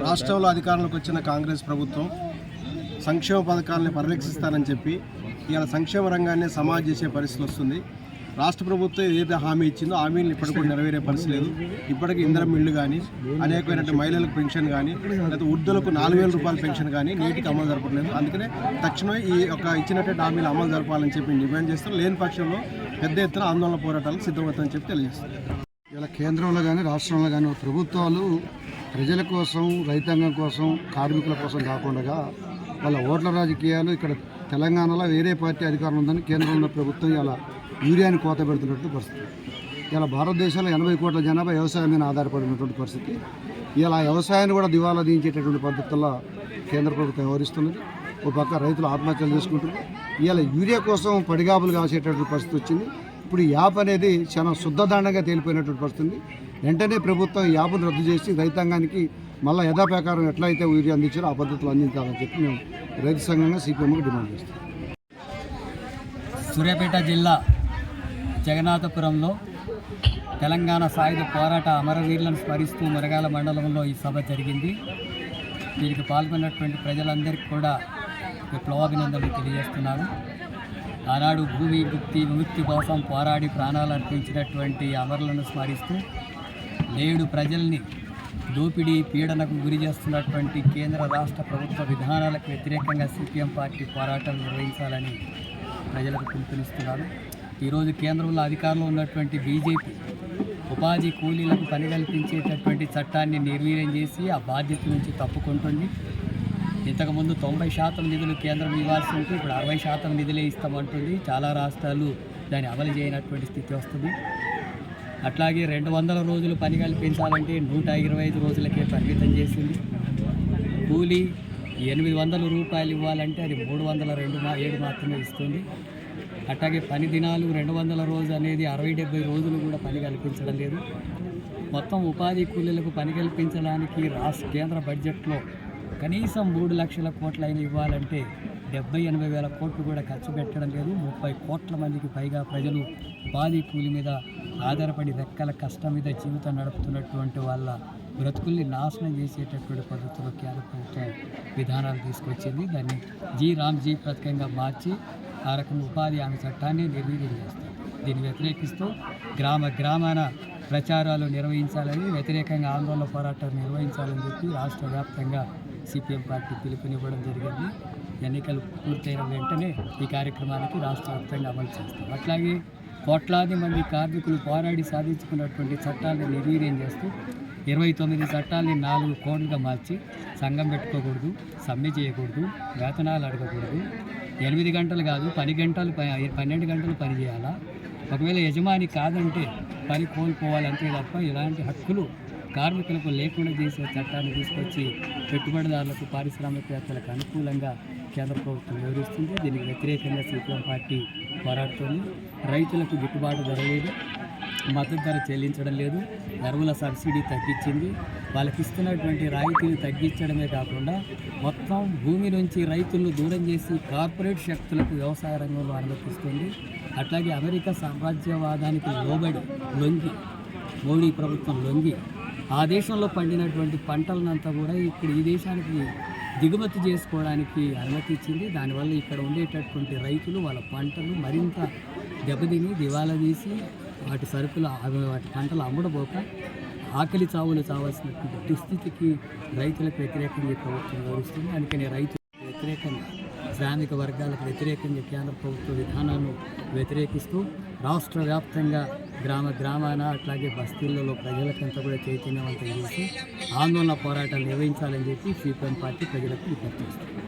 రాష్ట్రంలో అధికారంలోకి వచ్చిన కాంగ్రెస్ ప్రభుత్వం సంక్షేమ పథకాలను పరిరక్షిస్తారని చెప్పి ఇవాళ సంక్షేమ రంగాన్ని సమాజ్ చేసే పరిస్థితి వస్తుంది. రాష్ట్ర ప్రభుత్వం ఏదైతే హామీ ఇచ్చిందో హామీలు ఇప్పటికి కూడా నెరవేరే పరిస్థితి లేదు. ఇప్పటికీ ఇందిరం ఇళ్ళు కానీ అనేకమైనటువంటి మహిళలకు పెన్షన్ కానీ లేదా వృద్ధులకు నాలుగు వేల రూపాయల పెన్షన్ కానీ నీటికి అమలు జరపట్లేదు. అందుకనే తక్షణమే ఈ యొక్క ఇచ్చినటువంటి హామీలు అమలు జరపాలని చెప్పి డిమాండ్ చేస్తారు. లేని పక్షంలో పెద్ద ఎత్తున ఆందోళన పోరాటాలకు సిద్ధమవుతాయని చెప్పి తెలియజేస్తారు. ఇలా కేంద్రంలో కానీ రాష్ట్రంలో కానీ ప్రభుత్వాలు ప్రజల కోసం రైతాంగం కోసం కార్మికుల కోసం కాకుండా వాళ్ళ ఓట్ల రాజకీయాలు ఇక్కడ తెలంగాణలో వేరే పార్టీ అధికారం ఉందని కేంద్రంలో ప్రభుత్వం ఇలా యూరియాని కోత పెడుతున్నట్టు పరిస్థితి. ఇలా భారతదేశంలో ఎనభై కోట్ల జనాభా వ్యవసాయం మీద ఆధారపడినటువంటి పరిస్థితి. ఇలా వ్యవసాయాన్ని కూడా దివాలా దించేటటువంటి పద్ధతుల్లో కేంద్ర ప్రభుత్వం వ్యవహరిస్తున్నది. ఒక పక్క రైతులు ఆత్మహత్యలు చేసుకుంటున్నారు. ఇలా యూరియా కోసం పడిగాపులు కాసేటటువంటి పరిస్థితి వచ్చింది. ఇప్పుడు యాప్ అనేది చాలా శుద్ధదాండంగా తేలిపోయినటువంటి పరిస్థితి వెంటనే ప్రభుత్వం యాప్ను రద్దు చేసి రైతాంగానికి మళ్ళీ యథాప్రకారం ఎట్లయితే యూరియా అందించారో ఆ పద్ధతిలో అందించాలని చెప్పి మేము రైతు సంఘంగా సిపిఎంకు డిమాండ్ చేస్తాం సూర్యాపేట జిల్లా జగన్నాథపురంలో తెలంగాణ సాయుధ పోరాట అమరవీరులను స్మరిస్తూ మురగాల మండలంలో ఈ సభ జరిగింది. దీనికి పాల్గొన్నటువంటి ప్రజలందరికీ కూడా విప్లవాభినందనలు తెలియజేస్తున్నాను. ఆనాడు భూమి గుప్తి విముక్తి కోసం పోరాడి ప్రాణాలు అర్పించినటువంటి అమరులను స్మరిస్తూ నేడు ప్రజల్ని దోపిడీ పీడనకు గురి చేస్తున్నటువంటి కేంద్ర రాష్ట్ర ప్రభుత్వ విధానాలకు వ్యతిరేకంగా సిపిఎం పార్టీ పోరాటం నిర్వహించాలని ప్రజలకు పిలుపునిస్తున్నారు ఈరోజు కేంద్రంలో అధికారంలో ఉన్నటువంటి బీజేపీ ఉపాధి కూలీలకు పని కల్పించేటటువంటి చట్టాన్ని నిర్వీర్యం చేసి ఆ బాధ్యత నుంచి తప్పుకుంటుంది. ఇంతకుముందు తొంభై శాతం నిధులు కేంద్రం ఇవ్వాల్సి ఉంటే ఇప్పుడు అరవై శాతం నిధులే ఇస్తామంటుంది. చాలా రాష్ట్రాలు దాన్ని అమలు చేయనటువంటి స్థితి వస్తుంది. అట్లాగే రెండు వందల రోజులు పని కల్పించాలంటే నూట ఇరవై ఐదు రోజులకే పరిమితం చేసింది. కూలీ ఎనిమిది వందల రూపాయలు ఇవ్వాలంటే అది మూడు వందల రెండు మా ఏడు మాత్రమే ఇస్తుంది. అట్లాగే పని దినాలు రెండు వందల రోజు అనేది అరవై డెబ్బై రోజులు కూడా పని కల్పించడం లేదు. మొత్తం ఉపాధి కూలీలకు పని కల్పించడానికి రాష్ట్ర కేంద్ర బడ్జెట్లో కనీసం మూడు లక్షల కోట్లైన ఇవ్వాలంటే డెబ్బై ఎనభై వేల కోట్లు కూడా ఖర్చు పెట్టడం లేదు. ముప్పై కోట్ల మందికి పైగా ప్రజలు ఉపాధి కూలి మీద ఆధారపడి రెక్కల కష్టం మీద జీవితం నడుపుతున్నటువంటి వాళ్ళ బ్రతుకుల్ని నాశనం చేసేటటువంటి పద్ధతిలో కేంద్ర ప్రభుత్వం విధానాలు తీసుకొచ్చింది. దాన్ని జీ రామ్ జీ పథకంగా మార్చి ఆ రకం ఉపాధి హామీ చట్టాన్ని నిర్వీర్యం చేస్తారు దీన్ని వ్యతిరేకిస్తూ గ్రామ గ్రామాన ప్రచారాలు నిర్వహించాలని వ్యతిరేకంగా ఆందోళన పోరాటాలు నిర్వహించాలని చెప్పి రాష్ట్ర వ్యాప్తంగా సిపిఎం పార్టీ పిలుపునివ్వడం జరిగింది. ఎన్నికలు పూర్తయిన వెంటనే ఈ కార్యక్రమానికి రాష్ట్ర వ్యాప్తంగా అమలు చేస్తాం. అట్లాగే కోట్లాది మంది కార్మికులు పోరాడి సాధించుకున్నటువంటి చట్టాలను నిర్వీర్యం చేస్తూ ఇరవై తొమ్మిది చట్టాలని నాలుగు కోడ్లుగా మార్చి సంఘం పెట్టుకోకూడదు సమ్మె చేయకూడదు వేతనాలు అడగకూడదు. ఎనిమిది గంటలు కాదు పది గంటలు ప- పన్నెండు గంటలు పని చేయాలా? ఒకవేళ యజమాని కాదంటే పని కోల్పోవాలంతే తప్ప ఇలాంటి హక్కులు కార్మికులకు లేకుండా చేసే చట్టాన్ని తీసుకొచ్చి పెట్టుబడిదారులకు పారిశ్రామికవేత్తలకు అనుకూలంగా కేంద్ర ప్రభుత్వం వివరిస్తుంది. దీనికి వ్యతిరేకంగా సిపిఎం పార్టీ పోరాడుతుంది రైతులకు గిట్టుబాటు ధర లేదు. మద్దతు ధర చెల్లించడం లేదు. ఎరువుల సబ్సిడీ తగ్గించింది. వాళ్ళకి ఇస్తున్నటువంటి రాయితీని తగ్గించడమే కాకుండా మొత్తం భూమి నుంచి రైతులను దూరం చేసి కార్పొరేట్ శక్తులకు వ్యవసాయ రంగంలో అనుమతిస్తుంది. అట్లాగే అమెరికా సామ్రాజ్యవాదానికి లోబడి లొంగి మోడీ ప్రభుత్వం లొంగి ఆ దేశంలో పండినటువంటి పంటలనంతా కూడా ఇప్పుడు ఈ దేశానికి దిగుమతి చేసుకోవడానికి అనుమతి ఇచ్చింది. దానివల్ల ఇక్కడ ఉండేటటువంటి రైతులు వాళ్ళ పంటలు మరింత దెబ్బతిని దివాలా తీసి వాటి సరుకులు వాటి పంటలు అమ్ముడబోక ఆకలి చావులు చావాల్సినటువంటి దుస్థితికి రైతులకు వ్యతిరేకంగా ప్రభుత్వం వివరిస్తుంది అందుకని రైతు వ్యతిరేకంగా శ్రామిక వర్గాలకు వ్యతిరేకంగా కేంద్ర ప్రభుత్వ విధానాన్ని వ్యతిరేకిస్తూ రాష్ట్ర వ్యాప్తంగా గ్రామ గ్రామాన అట్లాగే బస్తీలలో ప్రజలకంతా కూడా చైతన్యవంతం చేసి ఆందోళన పోరాటాలు నిర్వహించాలని చెప్పి సిపిఎం పార్టీ ప్రజలకు విజ్ఞప్తి చేస్తుంది.